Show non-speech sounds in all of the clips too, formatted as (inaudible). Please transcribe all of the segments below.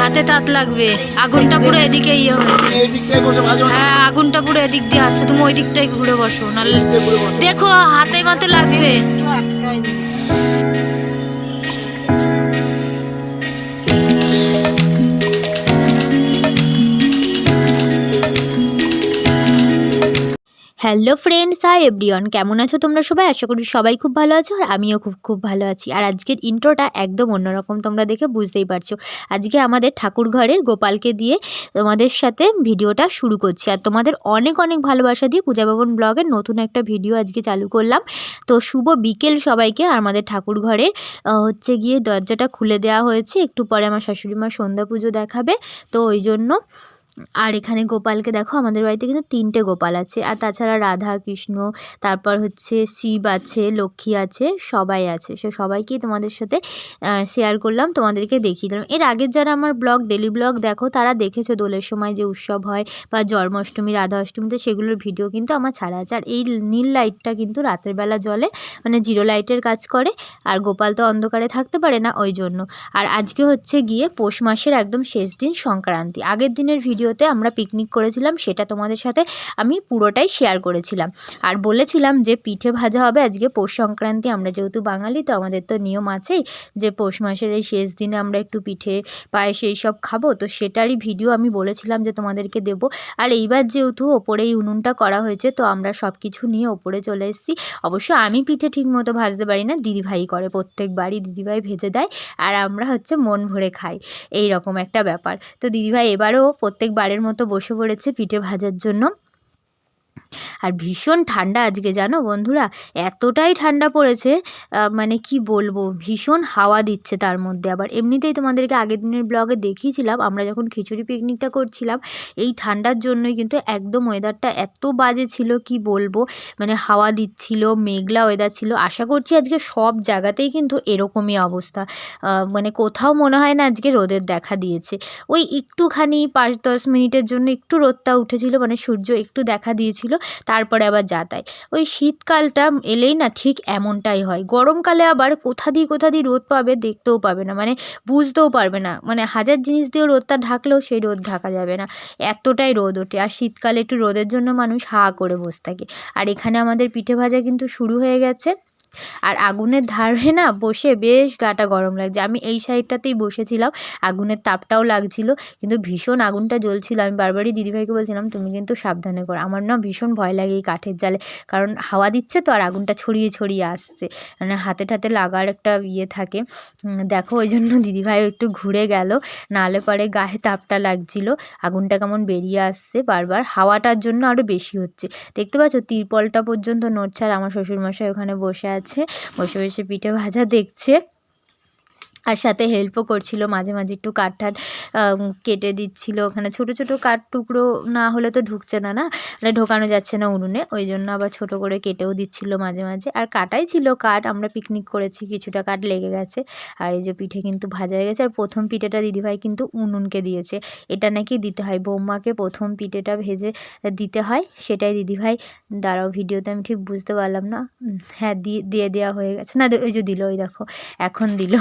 হাতে তাত লাগবে। আগুনটা পুরো এদিকে ইয়ে হয়েছে হ্যাঁ আগুনটা পুরো এদিক দিয়ে আসছে। তুমি ওই দিকটাই ঘুরে বসো নাহলে। দেখো হাতে মাতে লাগবে। হ্যালো ফ্রেন্ডস হাই এভরিওয়ান কেমন আছো তোমরা সবাই? আশা করি সবাই খুব ভালো আছো আর আমিও খুব খুব ভালো আছি। আর আজকের ইন্ট্রোটা একদম অন্যরকম তোমরা দেখে বুঝতেই পারছ। আজকে আমাদের ঠাকুর ঘরের গোপালকে দিয়ে তোমাদের সাথে ভিডিওটা শুরু করছি। আর তোমাদের অনেক অনেক ভালোবাসা দিয়ে পূজা ভবন ব্লগের নতুন একটা ভিডিও আজকে চালু করলাম। তো শুভ বিকেল সবাইকে। আর আমাদের ঠাকুর ঘরের হচ্ছে গিয়ে দরজাটা খুলে দেওয়া হয়েছে। একটু পরে আমার শাশুড়ি মা সন্ধ্যা পুজো দেখাবে। তো ওই জন্য আর এখানে গোপালকে দেখো, আমাদের বাড়িতে কিন্তু তিনটে গোপাল আছে। আর তাছাড়া রাধা, কৃষ্ণ, তারপর হচ্ছে শিব আছে, লক্ষ্মী আছে, সবাই আছে। সে সবাইকেই তোমাদের সাথে শেয়ার করলাম, তোমাদেরকে দেখিয়ে দিলাম। এর আগের যারা আমার ব্লগ ডেলি ব্লগ দেখো, তারা দেখেছ দোলের সময় যে উৎসব হয় বা জন্মাষ্টমী রাধা অষ্টমীতে সেগুলোর ভিডিও কিন্তু আমার ছাড়া আছে। আর এই নীল লাইটটা কিন্তু রাতের বেলা জলে মানে জিরো লাইটের কাজ করে, আর গোপাল তো অন্ধকারে থাকতে পারে না, ওই জন্য। আর আজকে হচ্ছে গিয়ে পৌষ মাসের একদম শেষ দিন সংক্রান্তি। আগের দিনের ভিডিওতে আমরা পিকনিক করেছিলাম, সেটা তোমাদের সাথে আমি পুরোটাই শেয়ার করেছিলাম। আর বলেছিলাম যে পিঠে ভাজা হবে, আজকে পৌষ সংক্রান্তি, আমরা যেহেতু বাঙালি, তো আমাদের তো নিয়ম আছেই যে পৌষ মাসের এই শেষ দিনে আমরা একটু পিঠে, পায়েস এই সব খাব। তো সেটারই ভিডিও আমি বলেছিলাম যে তোমাদেরকে দেবো। আর এইবার যেহেতু ওপরে এই উনুনটা করা হয়েছে, তো আমরা সব কিছু নিয়ে ওপরে চলে এসেছি। অবশ্য আমি পিঠে ঠিক মতো ভাজতে পারি না, দিদিভাই করে, প্রত্যেকবারই দিদিভাই ভেজে দেয়। আর আমরা হচ্ছে মন ভরে খাই এই রকম একটা ব্যাপার। তো দিদিভাই এবারও প্রত্যেকবারের মতো বসে পড়েছে পিঠে ভাজার জন্য। আর ভীষণ ঠান্ডা আজকে, জানো বন্ধুরা? এতটাই ঠান্ডা পড়েছে মানে কি বলব, ভীষণ হাওয়া দিচ্ছে তার মধ্যে। আবার এমনিতেই তোমাদেরকে আগের দিনের ব্লগে দেখিয়েছিলাম, আমরা যখন খিচুড়ি পিকনিকটা করছিলাম, এই ঠান্ডার জন্যই কিন্তু একদম ওয়েদারটা এত বাজে ছিল, কি বলব? মানে হাওয়া দিচ্ছিল, মেঘলা ওয়েদার ছিল। আশা করছি আজকে সব জায়গাতেই কিন্তু এরকমই অবস্থা। মানে কোথাও মনে হয় না আজকে রোদের দেখা দিয়েছে। ওই একটুখানি পাঁচ দশ মিনিটের জন্য একটু রোদটা উঠেছিল মানে সূর্য একটু দেখা দিয়েছিল। তারপরে আবার যাতায় ওই শীতকালটা এলেই না ঠিক এমনটাই হয়। গরমকালে আবার কোথা দিয়ে কোথা দিয়ে রোদ পাবে দেখতেও পাবে না মানে বুঝতেও পারবে না। মানে হাজার জিনিস দিয়েও রোদটা ঢাকলেও সেই রোদ ঢাকা যাবে না। এতটাই রোদ ওঠে। আর শীতকালে একটু রোদের জন্য মানুষ হা করে বসে থাকে। আর এখানে আমাদের পিঠে ভাজা কিন্তু শুরু হয়ে গেছে। আর আগুনের ধারে না বসে বেশ গাটা গরম লাগছে। আমি এই সাইডটাতেই বসেছিলাম, আগুনের তাপটাও লাগছিল, কিন্তু ভীষণ আগুনটা জ্বলছিল। আমি বারবারই দিদিভাইকে বলছিলাম, তুমি কিন্তু সাবধানে করো। আমার না ভীষণ ভয় লাগে এই কাঠের জালে, কারণ হাওয়া দিচ্ছে তো আর আগুনটা ছড়িয়ে ছড়িয়ে আসছে। মানে হাতে টাতে লাগার একটা ইয়ে থাকে। দেখো, ওই জন্য দিদিভাই একটু ঘুরে গেল, নাহলে পরে গায়ে তাপটা লাগছিল। আগুনটা কেমন বেরিয়ে আসছে বারবার, হাওয়াটার জন্য আরও বেশি হচ্ছে। দেখতে পাচ্ছ, তিরপলটা পর্যন্ত নড়ছে, আর আমার শ্বশুরমশাই ওখানে বসে আছে বসে বসে পিঠে ভাজা দেখছে। আর সাথে হেল্পও করছিল মাঝে মাঝে একটু কাঠ আহ, কেটে দিচ্ছিল ওখানে। ছোট ছোট কাঠ টুকরো না হলে তো ঢুকছে না না? মানে ঢোকানো যাচ্ছে না উনুনে ওই জন্য আবার ছোট করে কেটেও দিচ্ছিল মাঝে মাঝে। আর কাটাই ছিল কাঠ আমরা পিকনিক করেছি কিছুটা কাঠ লেগে গেছে। আর এই যে পিঠে কিন্তু ভাজা হয়ে গেছে আর প্রথম পিঠেটা দিদিভাই কিন্তু উনুনকে দিয়েছে। এটা নাকি দিতে হয় বৌমাকে প্রথম পিঠেটা ভেজে দিতে হয় সেটাই দিদিভাই দাঁড়াও ভিডিওতে আমি ঠিক বুঝতে পারলাম না। হ্যাঁ দিয়ে দিয়ে দেওয়া হয়ে গেছে। না ওই যে দিল ওই দেখো এখন দিল।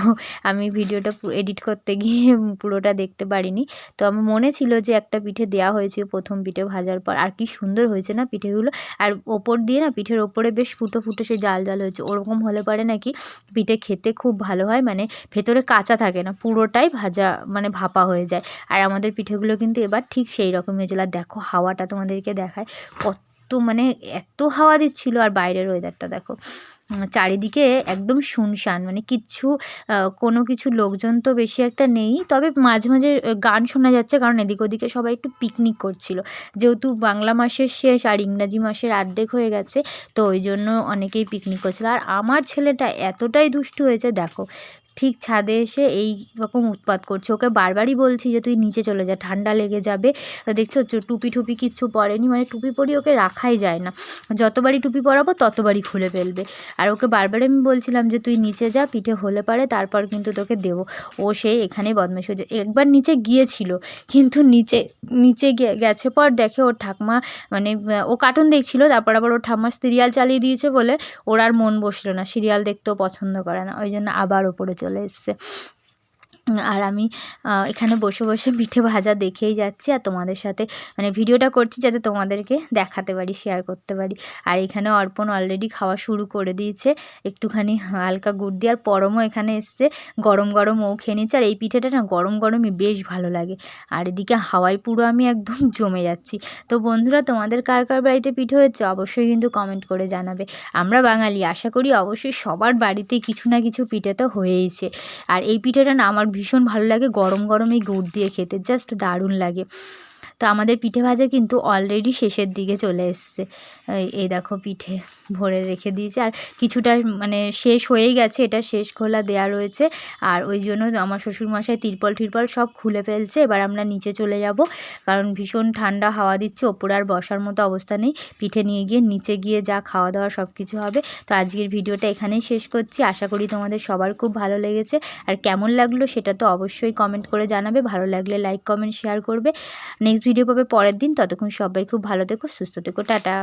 আমি ভিডিওটা এডিট করতে গিয়ে পুরোটা দেখতে পারিনি। তো আমার মনে ছিল যে একটা পিঠে দেওয়া হয়েছে প্রথম পিঠে ভাজার পর। আর কি সুন্দর হয়েছে না পিঠেগুলো? আর ওপর দিয়ে না পিঠের ওপরে বেশ ফুটো ফুটো সে জাল জাল হয়েছে। ওরকম হলে পরে নাকি পিঠে খেতে খুব ভালো হয় মানে ভেতরে কাঁচা থাকে না, পুরোটাই ভাজা মানে ভাপা হয়ে যায়। আর আমাদের পিঠেগুলো কিন্তু এবার ঠিক সেই রকম হয়েছিল। আর দেখো হাওয়াটা তোমাদেরকে দেখায়। কত মানে এত হাওয়া দিচ্ছিল আর বাইরের ওয়েদারটা দেখো। চারিদিকে একদম শুনশান মানে কিচ্ছু কোনো কিছু লোকজন তো বেশি একটা নেই। তবে মাঝে মাঝে গান শোনা যাচ্ছে, কারণ এদিক ওদিকে সবাই একটু পিকনিক করছিল। যেহেতু বাংলা মাসের শেষ আর ইংরাজি মাসের আর্ধেক হয়ে গেছে, তো ওই জন্য অনেকেই পিকনিক করছিল। আর আমার ছেলেটা এতটাই দুষ্টু হয়েছে, দেখো ঠিক ছাদে এসে এই রকম উৎপাত করছে। ওকে বারবারই বলছি যে, তুই নিচে চলে যা, ঠান্ডা লেগে যাবে। দেখছ টুপি টুপি কিচ্ছু পরেনি। মানে টুপি পরি ওকে রাখাই যায় না। যতবারই টুপি পরাবো, ততবারই খুলে ফেলবে। আর ওকে বারবার আমি বলছিলাম যে, তুই নিচে যা, পিঠে হলে পারে, তারপর কিন্তু তোকে দেবো। ও সে এখানেই বদমাশ হয়েছে একবার নিচে গিয়েছিল, কিন্তু নিচে নিচে গেছে পর দেখে ওর ঠাকমা মানে ও কার্টুন দেখছিল, তারপর আবার ওর ঠাম্মা সিরিয়াল চালিয়ে দিয়েছে বলে ওর আর মন বসল না। সিরিয়াল দেখতেও পছন্দ করে না। ওই জন্য আবার ওপরে চলে এসছে উম, আর আমি এখানে বসে বসে পিঠে ভাজা দেখেই যাচ্ছি আর তোমাদের সাথে মানে ভিডিওটা করছি যাতে তোমাদেরকে দেখাতে পারি শেয়ার করতে পারি। আর এখানে অর্পণ অলরেডি খাওয়া শুরু করে দিয়েছে, একটুখানি হালকা গুড় দিয়ে, আর পরমও এখানে এসছে, গরম গরম ও খেয়ে নিচ্ছে আর এই পিঠেটা না গরম গরমই বেশ ভালো লাগে। আর এদিকে হাওয়ায় পুরো আমি একদম (laughs) জমে যাচ্ছি। তো বন্ধুরা, তোমাদের কার কার বাড়িতে পিঠে হচ্ছে অবশ্যই কিন্তু কমেন্ট করে জানাবে। আমরা বাঙালি, আশা করি অবশ্যই সবার বাড়িতে কিছু না কিছু পিঠে তো হয়েইছে। আর এই পিঠেটা না আমার ভীষণ ভালো লাগে। গরম গরম এই গুড় দিয়ে খেতে। জাস্ট দারুণ লাগে। তো আমাদের পিঠে ভাজা কিন্তু অলরেডি শেষের দিকে চলে এসছে। এই- দেখো পিঠে ভরে রেখে দিয়েছে। আর কিছুটা মানে শেষ হয়েই গেছে, এটা শেষ খোলা দেয়া রয়েছে। আর ওই জন্য আমার শ্বশুরমশাই তিরপল টিরপল সব খুলে ফেলছে। এবার আমরা নিচে চলে যাব, কারণ ভীষণ ঠান্ডা হাওয়া দিচ্ছে, ওপরে আর বসার মতো অবস্থা নেই। পিঠে নিয়ে গিয়ে নিচে গিয়ে যা খাওয়া দাওয়া সব কিছু হবে। তো আজকের ভিডিওটা এখানেই শেষ করছি। আশা করি তোমাদের সবার খুব ভালো লেগেছে। আর কেমন লাগল সেটা তো অবশ্যই কমেন্ট করে জানাবে। ভালো লাগলে লাইক কমেন্ট শেয়ার করবে। নেক্সট ভিডিও পাবে পরের দিন। ততক্ষণ সবাই খুব ভালো থেকো সুস্থ থেকো টাটা।